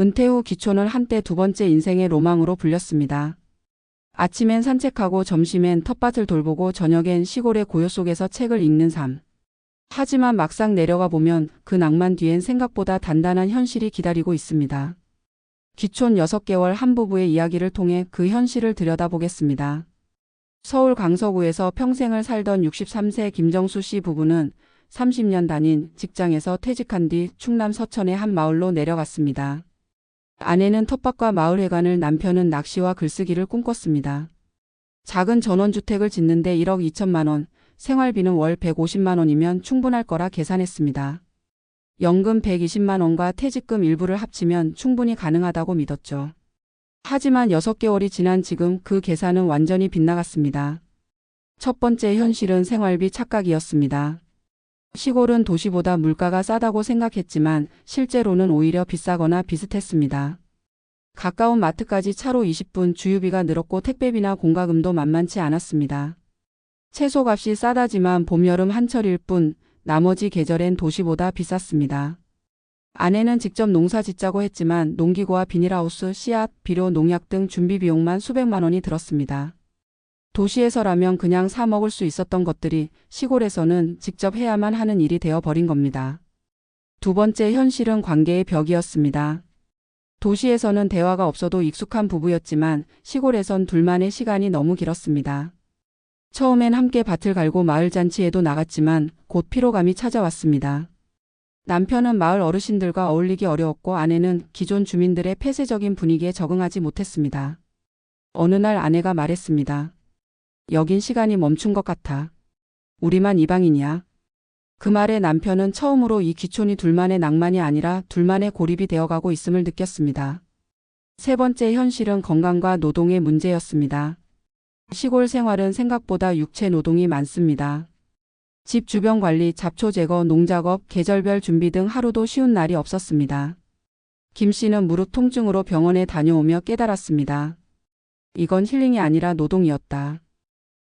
은퇴 후 기촌은 한때 두 번째 인생의 로망으로 불렸습니다. 아침엔 산책하고 점심엔 텃밭을 돌보고 저녁엔 시골의 고요 속에서 책을 읽는 삶. 하지만 막상 내려가 보면 그 낭만 뒤엔 생각보다 단단한 현실이 기다리고 있습니다. 기촌 6개월 한 부부의 이야기를 통해 그 현실을 들여다보겠습니다. 서울 강서구에서 평생을 살던 63세 김정수 씨 부부는 30년 다닌 직장에서 퇴직한 뒤 충남 서천의 한 마을로 내려갔습니다. 아내는 텃밭과 마을회관을 남편은 낚시와 글쓰기를 꿈꿨습니다. 작은 전원주택을 짓는데 1억 2천만 원, 생활비는 월 150만 원이면 충분할 거라 계산했습니다. 연금 120만 원과 퇴직금 일부를 합치면 충분히 가능하다고 믿었죠. 하지만 6개월이 지난 지금 그 계산은 완전히 빗나갔습니다. 첫 번째 현실은 생활비 착각이었습니다. 시골은 도시보다 물가가 싸다고 생각했지만 실제로는 오히려 비싸거나 비슷했습니다. 가까운 마트까지 차로 20분 주유비가 늘었고 택배비나 공과금도 만만치 않았습니다. 채소값이 싸다지만 봄, 여름 한철일 뿐 나머지 계절엔 도시보다 비쌌습니다. 아내는 직접 농사 짓자고 했지만 농기구와 비닐하우스, 씨앗, 비료, 농약 등 준비 비용만 수백만 원이 들었습니다. 도시에서라면 그냥 사 먹을 수 있었던 것들이 시골에서는 직접 해야만 하는 일이 되어 버린 겁니다. 두 번째 현실은 관계의 벽이었습니다. 도시에서는 대화가 없어도 익숙한 부부였지만 시골에선 둘만의 시간이 너무 길었습니다. 처음엔 함께 밭을 갈고 마을 잔치에도 나갔지만 곧 피로감이 찾아왔습니다. 남편은 마을 어르신들과 어울리기 어려웠고 아내는 기존 주민들의 폐쇄적인 분위기에 적응하지 못했습니다. 어느 날 아내가 말했습니다. 여긴 시간이 멈춘 것 같아. 우리만 이방인이야. 그 말에 남편은 처음으로 이 기촌이 둘만의 낭만이 아니라 둘만의 고립이 되어가고 있음을 느꼈습니다. 세 번째 현실은 건강과 노동의 문제였습니다. 시골 생활은 생각보다 육체 노동이 많습니다. 집 주변 관리, 잡초 제거, 농작업, 계절별 준비 등 하루도 쉬운 날이 없었습니다. 김 씨는 무릎 통증으로 병원에 다녀오며 깨달았습니다. 이건 힐링이 아니라 노동이었다.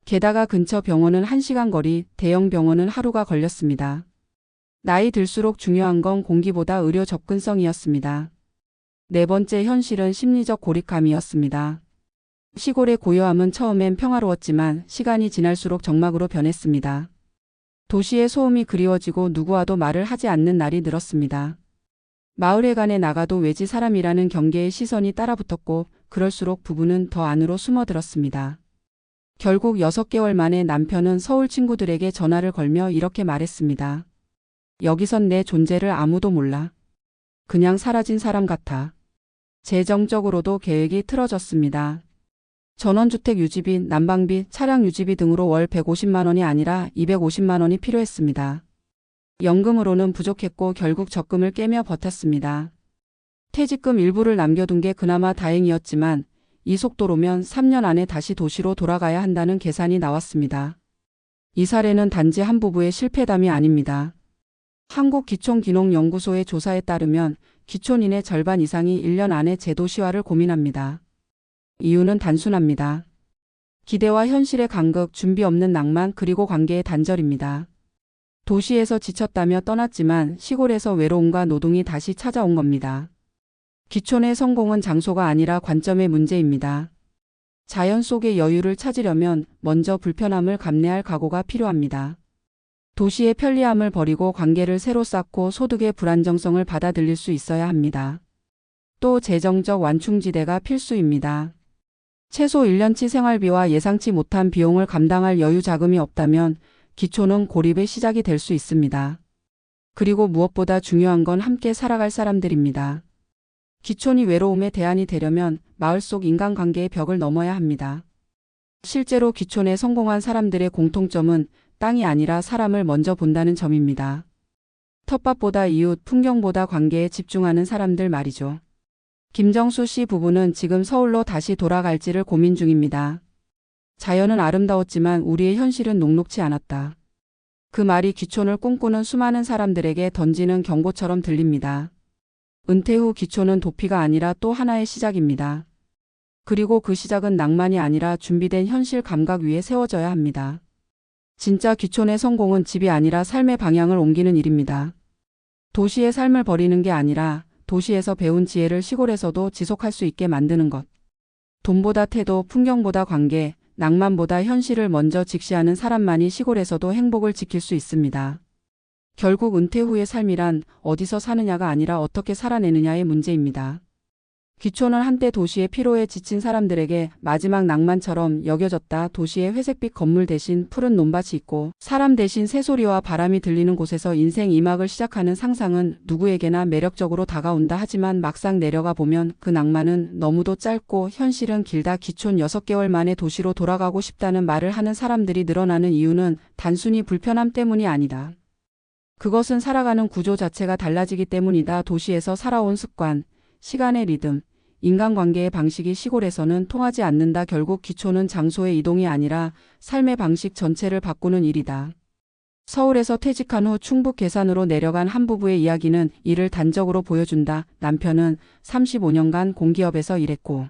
게다가 근처 병원은 1시간 거리, 대형 병원은 하루가 걸렸습니다. 나이 들수록 중요한 건 공기보다 의료 접근성이었습니다. 네 번째 현실은 심리적 고립감이었습니다. 시골의 고요함은 처음엔 평화로웠지만 시간이 지날수록 정막으로 변했습니다. 도시의 소음이 그리워지고 누구와도 말을 하지 않는 날이 늘었습니다. 마을회관에 나가도 외지 사람이라는 경계의 시선이 따라붙었고 그럴수록 부부는 더 안으로 숨어들었습니다. 결국 6개월 만에 남편은 서울 친구들에게 전화를 걸며 이렇게 말했습니다. 여기선 내 존재를 아무도 몰라. 그냥 사라진 사람 같아. 재정적으로도 계획이 틀어졌습니다. 전원주택 유지비, 난방비, 차량 유지비 등으로 월 150만 원이 아니라 250만 원이 필요했습니다. 연금으로는 부족했고 결국 적금을 깨며 버텼습니다. 퇴직금 일부를 남겨둔 게 그나마 다행이었지만 이 속도로면 3년 안에 다시 도시로 돌아가야 한다는 계산이 나왔습니다. 이 사례는 단지 한 부부의 실패담이 아닙니다. 한국기촌기농연구소의 조사에 따르면 기촌인의 절반 이상이 1년 안에 제도시화를 고민합니다. 이유는 단순합니다. 기대와 현실의 간극, 준비 없는 낭만, 그리고 관계의 단절입니다. 도시에서 지쳤다며 떠났지만 시골에서 외로움과 노동이 다시 찾아온 겁니다. 기촌의 성공은 장소가 아니라 관점의 문제입니다. 자연 속의 여유를 찾으려면 먼저 불편함을 감내할 각오가 필요합니다. 도시의 편리함을 버리고 관계를 새로 쌓고 소득의 불안정성을 받아들일 수 있어야 합니다. 또 재정적 완충지대가 필수입니다. 최소 1년치 생활비와 예상치 못한 비용을 감당할 여유 자금이 없다면 기초는 고립의 시작이 될 수 있습니다. 그리고 무엇보다 중요한 건 함께 살아갈 사람들입니다. 기촌이 외로움의 대안이 되려면 마을 속 인간관계의 벽을 넘어야 합니다. 실제로 기촌에 성공한 사람들의 공통점은 땅이 아니라 사람을 먼저 본다는 점입니다. 텃밭보다 이웃, 풍경보다 관계에 집중하는 사람들 말이죠. 김정수 씨 부부는 지금 서울로 다시 돌아갈지를 고민 중입니다. 자연은 아름다웠지만 우리의 현실은 녹록치 않았다. 그 말이 기촌을 꿈꾸는 수많은 사람들에게 던지는 경고처럼 들립니다. 은퇴 후 기초는 도피가 아니라 또 하나의 시작입니다. 그리고 그 시작은 낭만이 아니라 준비된 현실 감각 위에 세워져야 합니다. 진짜 기촌의 성공은 집이 아니라 삶의 방향을 옮기는 일입니다. 도시의 삶을 버리는 게 아니라 도시에서 배운 지혜를 시골에서도 지속할 수 있게 만드는 것. 돈보다 태도, 풍경보다 관계, 낭만보다 현실을 먼저 직시하는 사람만이 시골에서도 행복을 지킬 수 있습니다. 결국 은퇴 후의 삶이란 어디서 사느냐가 아니라 어떻게 살아내느냐의 문제입니다. 귀촌은 한때 도시의 피로에 지친 사람들에게 마지막 낭만처럼 여겨졌다. 도시의 회색빛 건물 대신 푸른 논밭이 있고 사람 대신 새소리와 바람이 들리는 곳에서 인생 2막을 시작하는 상상은 누구에게나 매력적으로 다가온다. 하지만 막상 내려가 보면 그 낭만은 너무도 짧고 현실은 길다. 귀촌 6개월 만에 도시로 돌아가고 싶다는 말을 하는 사람들이 늘어나는 이유는 단순히 불편함 때문이 아니다. 그것은 살아가는 구조 자체가 달라지기 때문이다. 도시에서 살아온 습관, 시간의 리듬, 인간관계의 방식이 시골에서는 통하지 않는다. 결국 기초는 장소의 이동이 아니라 삶의 방식 전체를 바꾸는 일이다. 서울에서 퇴직한 후 충북 계산으로 내려간 한 부부의 이야기는 이를 단적으로 보여준다. 남편은 35년간 공기업에서 일했고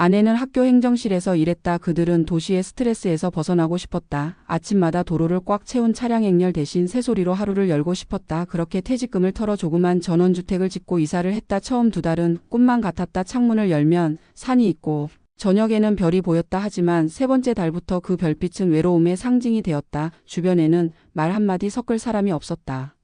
아내는 학교 행정실에서 일했다. 그들은 도시의 스트레스에서 벗어나고 싶었다. 아침마다 도로를 꽉 채운 차량 행렬 대신 새소리로 하루를 열고 싶었다. 그렇게 퇴직금을 털어 조그만 전원주택을 짓고 이사를 했다. 처음 두 달은 꿈만 같았다. 창문을 열면 산이 있고 저녁에는 별이 보였다 하지만 세 번째 달부터 그 별빛은 외로움의 상징이 되었다. 주변에는 말 한마디 섞을 사람이 없었다.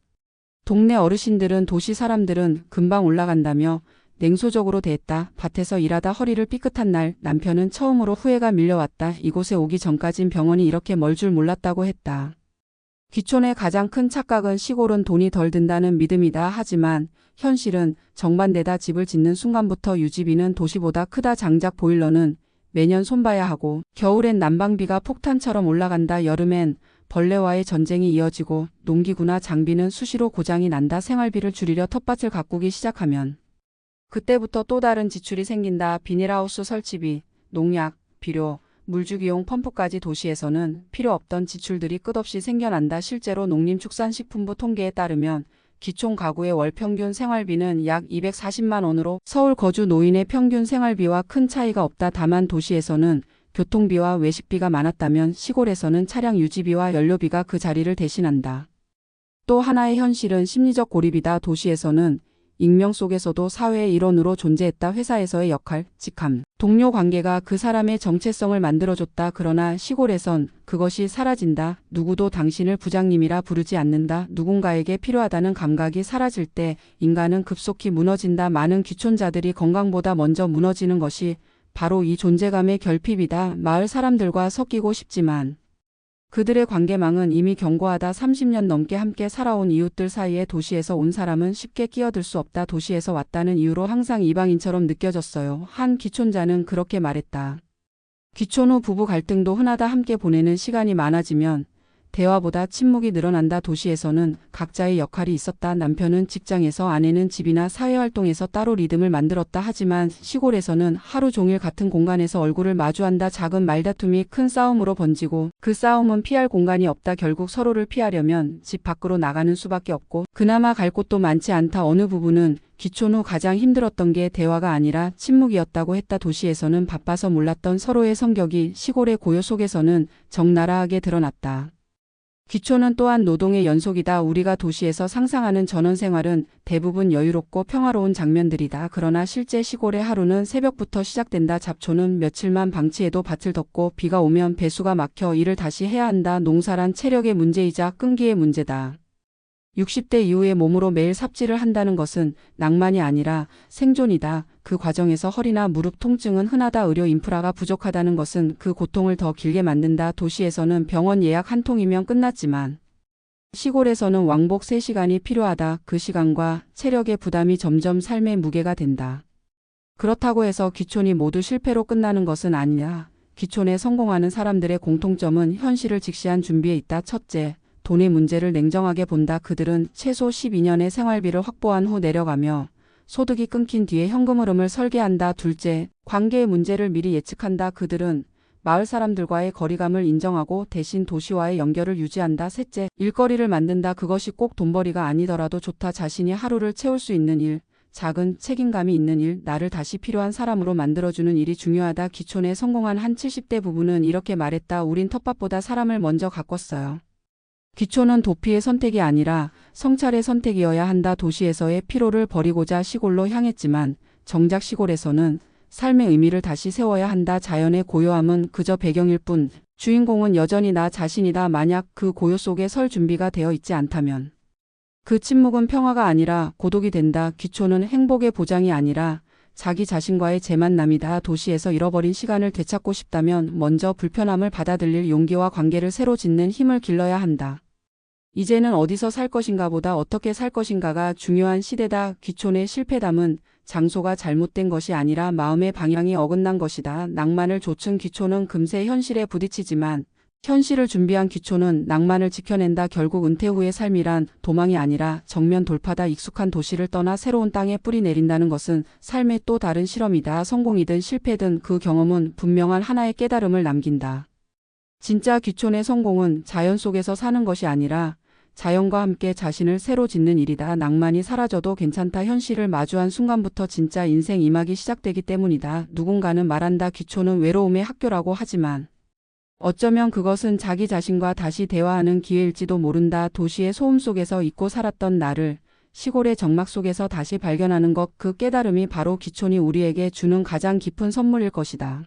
동네 어르신들은 도시 사람들은 금방 올라간다며 냉소적으로 대했다. 밭에서 일하다 허리를 삐끗한 날 남편은 처음으로 후회가 밀려왔다. 이곳에 오기 전까진 병원이 이렇게 멀 줄 몰랐다고 했다. 귀촌의 가장 큰 착각은 시골은 돈이 덜 든다는 믿음이다. 하지만 현실은 정반대다. 집을 짓는 순간부터 유지비는 도시보다 크다. 장작 보일러는 매년 손봐야 하고 겨울엔 난방비가 폭탄처럼 올라간다. 여름엔 벌레와의 전쟁이 이어지고 농기구나 장비는 수시로 고장이 난다. 생활비를 줄이려 텃밭을 가꾸기 시작하면 그때부터 또 다른 지출이 생긴다. 비닐하우스 설치비, 농약, 비료, 물주기용 펌프까지 도시에서는 필요 없던 지출들이 끝없이 생겨난다. 실제로 농림축산식품부 통계에 따르면 기촌 가구의 월 평균 생활비는 약 240만 원으로 서울 거주 노인의 평균 생활비와 큰 차이가 없다. 다만 도시에서는 교통비와 외식비가 많았다면 시골에서는 차량 유지비와 연료비가 그 자리를 대신한다. 또 하나의 현실은 심리적 고립이다. 도시에서는 익명 속에서도 사회의 일원으로 존재했다. 회사에서의 역할, 직함, 동료 관계가 그 사람의 정체성을 만들어줬다. 그러나 시골에선 그것이 사라진다. 누구도 당신을 부장님이라 부르지 않는다. 누군가에게 필요하다는 감각이 사라질 때 인간은 급속히 무너진다. 많은 귀촌자들이 건강보다 먼저 무너지는 것이 바로 이 존재감의 결핍이다. 마을 사람들과 섞이고 싶지만 그들의 관계망은 이미 견고하다 30년 넘게 함께 살아온 이웃들 사이에 도시에서 온 사람은 쉽게 끼어들 수 없다. 도시에서 왔다는 이유로 항상 이방인처럼 느껴졌어요. 한 귀촌자는 그렇게 말했다. 귀촌 후 부부 갈등도 흔하다 함께 보내는 시간이 많아지면 대화보다 침묵이 늘어난다. 도시에서는 각자의 역할이 있었다. 남편은 직장에서 아내는 집이나 사회활동에서 따로 리듬을 만들었다. 하지만 시골에서는 하루 종일 같은 공간에서 얼굴을 마주한다. 작은 말다툼이 큰 싸움으로 번지고 그 싸움은 피할 공간이 없다. 결국 서로를 피하려면 집 밖으로 나가는 수밖에 없고 그나마 갈 곳도 많지 않다. 어느 부부는 귀촌 후 가장 힘들었던 게 대화가 아니라 침묵이었다고 했다. 도시에서는 바빠서 몰랐던 서로의 성격이 시골의 고요 속에서는 적나라하게 드러났다. 귀촌은 또한 노동의 연속이다. 우리가 도시에서 상상하는 전원 생활은 대부분 여유롭고 평화로운 장면들이다. 그러나 실제 시골의 하루는 새벽부터 시작된다. 잡초는 며칠만 방치해도 밭을 덮고 비가 오면 배수가 막혀 일을 다시 해야 한다. 농사란 체력의 문제이자 끈기의 문제다. 60대 이후에 몸으로 매일 삽질을 한다는 것은 낭만이 아니라 생존이다. 그 과정에서 허리나 무릎 통증은 흔하다. 의료 인프라가 부족하다는 것은 그 고통을 더 길게 만든다. 도시에서는 병원 예약 한 통이면 끝났지만 시골에서는 왕복 3시간이 필요하다. 그 시간과 체력의 부담이 점점 삶의 무게가 된다. 그렇다고 해서 귀촌이 모두 실패로 끝나는 것은 아니냐. 귀촌에 성공하는 사람들의 공통점은 현실을 직시한 준비에 있다. 첫째, 돈의 문제를 냉정하게 본다. 그들은 최소 12년의 생활비를 확보한 후 내려가며 소득이 끊긴 뒤에 현금 흐름을 설계한다. 둘째, 관계의 문제를 미리 예측한다. 그들은 마을 사람들과의 거리감을 인정하고 대신 도시와의 연결을 유지한다. 셋째, 일거리를 만든다. 그것이 꼭 돈벌이가 아니더라도 좋다. 자신이 하루를 채울 수 있는 일, 작은 책임감이 있는 일, 나를 다시 필요한 사람으로 만들어주는 일이 중요하다. 기촌에 성공한 한 70대 부부는 이렇게 말했다. 우린 텃밭보다 사람을 먼저 가꿨어요. 귀촌은 도피의 선택이 아니라 성찰의 선택이어야 한다. 도시에서의 피로를 버리고자 시골로 향했지만 정작 시골에서는 삶의 의미를 다시 세워야 한다. 자연의 고요함은 그저 배경일 뿐 주인공은 여전히 나 자신이다. 만약 그 고요 속에 설 준비가 되어 있지 않다면 그 침묵은 평화가 아니라 고독이 된다. 귀초는 행복의 보장이 아니라 자기 자신과의 재만남이다. 도시에서 잃어버린 시간을 되찾고 싶다면 먼저 불편함을 받아들일 용기와 관계를 새로 짓는 힘을 길러야 한다. 이제는 어디서 살 것인가 보다 어떻게 살 것인가가 중요한 시대다. 귀촌의 실패담은 장소가 잘못된 것이 아니라 마음의 방향이 어긋난 것이다. 낭만을 좇은 귀촌은 금세 현실에 부딪히지만 현실을 준비한 귀촌은 낭만을 지켜낸다. 결국 은퇴 후의 삶이란 도망이 아니라 정면 돌파다. 익숙한 도시를 떠나 새로운 땅에 뿌리 내린다는 것은 삶의 또 다른 실험이다. 성공이든 실패든 그 경험은 분명한 하나의 깨달음을 남긴다. 진짜 귀촌의 성공은 자연 속에서 사는 것이 아니라 자연과 함께 자신을 새로 짓는 일이다. 낭만이 사라져도 괜찮다. 현실을 마주한 순간부터 진짜 인생 이막이 시작되기 때문이다. 누군가는 말한다. 귀촌은 외로움의 학교라고 하지만 어쩌면 그것은 자기 자신과 다시 대화하는 기회일지도 모른다. 도시의 소음 속에서 잊고 살았던 나를 시골의 정막 속에서 다시 발견하는 것 그 깨달음이 바로 기촌이 우리에게 주는 가장 깊은 선물일 것이다.